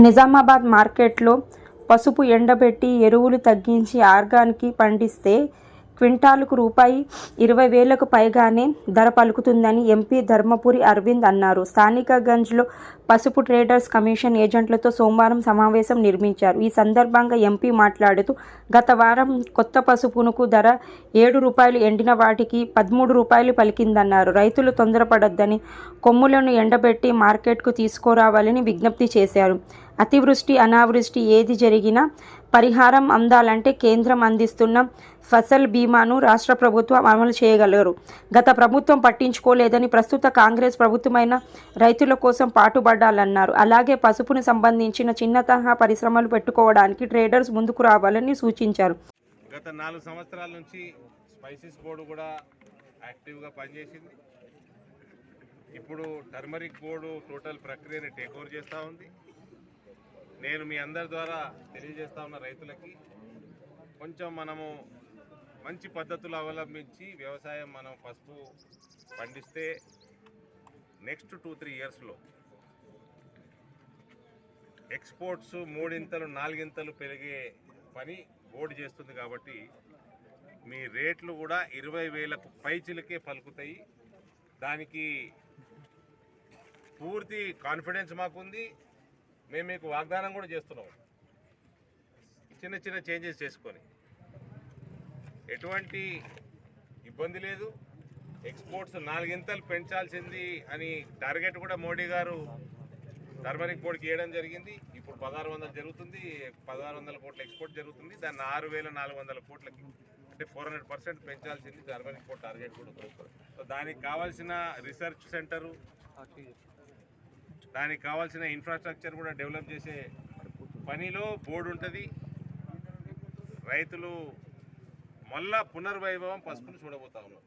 నిజామాబాద్ మార్కెట్లో పసుపు ఎండబెట్టి ఎరువులు తగ్గించి ఆర్గానిక్ పండిస్తే క్వింటాలుకు రూపాయి ఇరవై వేలకు పైగానే ధర పలుకుతుందని ఎంపీ ధర్మపురి అరవింద్ అన్నారు. స్థానిక గంజ్లో పసుపు ట్రేడర్స్ కమిషన్ ఏజెంట్లతో సోమవారం సమావేశం నిర్మించారు. ఈ సందర్భంగా ఎంపీ మాట్లాడుతూ గత వారం కొత్త పసుపునకు ధర ఏడు రూపాయలు ఎండిన వాటికి పదమూడు రూపాయలు పలికిందన్నారు. రైతులు తొందరపడొద్దని కొమ్ములను ఎండబెట్టి మార్కెట్కు తీసుకురావాలని విజ్ఞప్తి చేశారు. అతివృష్టి అనావృష్టి ఏది జరిగినా పరిహారం అందాలంటే కేంద్రం అందిస్తున్న ఫసల్ బీమాను రాష్ట్ర ప్రభుత్వం అమలు చేయగలరు. గత ప్రభుత్వం పట్టించుకోలేదని ప్రస్తుత కాంగ్రెస్ ప్రభుత్వమైన రైతుల కోసం పాటుపడాలన్నారు. అలాగే పసుపును సంబంధించిన చిన్న తరహా పరిశ్రమలు పెట్టుకోవడానికి ట్రేడర్స్ ముందుకు రావాలని సూచించారు. గత నాలుగు సంవత్సరాల నుంచి స్పైసెస్ బోర్డు కూడా యాక్టివ్గా పనిచేసింది. ఇప్పుడు టర్మరిక్ బోర్డు టోటల్ ప్రక్రియని టేక్ ఓవర్ చేస్తూ ఉంది. నేను మీ అందరి ద్వారా తెలియజేస్తా ఉన్న రైతులకి కొంచెం మనము మంచి పద్ధతులు అవలంబించి వ్యవసాయం మనం పసుపు పండిస్తే నెక్స్ట్ టూ త్రీ ఇయర్స్లో ఎక్స్పోర్ట్స్ మూడింతలు నాలుగింతలు పెరిగే పని బోర్డు చేస్తుంది కాబట్టి మీ రేట్లు కూడా ఇరవై వేలకు పైచిలకే పలుకుతాయి. దానికి పూర్తి కాన్ఫిడెన్స్ మాకుంది. మేము మీకు వాగ్దానం కూడా చేస్తున్నాం. చిన్న చిన్న చేంజెస్ చేసుకొని. ఎటువంటి ఇబ్బంది లేదు. ఎక్స్పోర్ట్స్ నాలుగింతలు పెంచాల్సింది అని టార్గెట్ కూడా మోడీ గారు టర్మరిక్ బోర్డుకి వేయడం జరిగింది. ఇప్పుడు పదహారు వందలు జరుగుతుంది. పదహారు వందల కోట్ల ఎక్స్పోర్ట్ జరుగుతుంది. దాన్ని ఆరు వేల నాలుగు వందల కోట్లకి అంటే ఫోర్ హండ్రెడ్ పర్సెంట్ పెంచాల్సింది టర్మరిక్ బోర్డ్ టార్గెట్ కూడా. దొరుకుతుంది సో దానికి కావాల్సిన రీసెర్చ్ సెంటరు దానికి కావాల్సిన ఇన్ఫ్రాస్ట్రక్చర్ కూడా డెవలప్ చేసే పనిలో బోర్డు ఉంటుంది. రైతులు మళ్ళా పునర్వైభవం పసుపును చూడబోతా ఉన్నాం.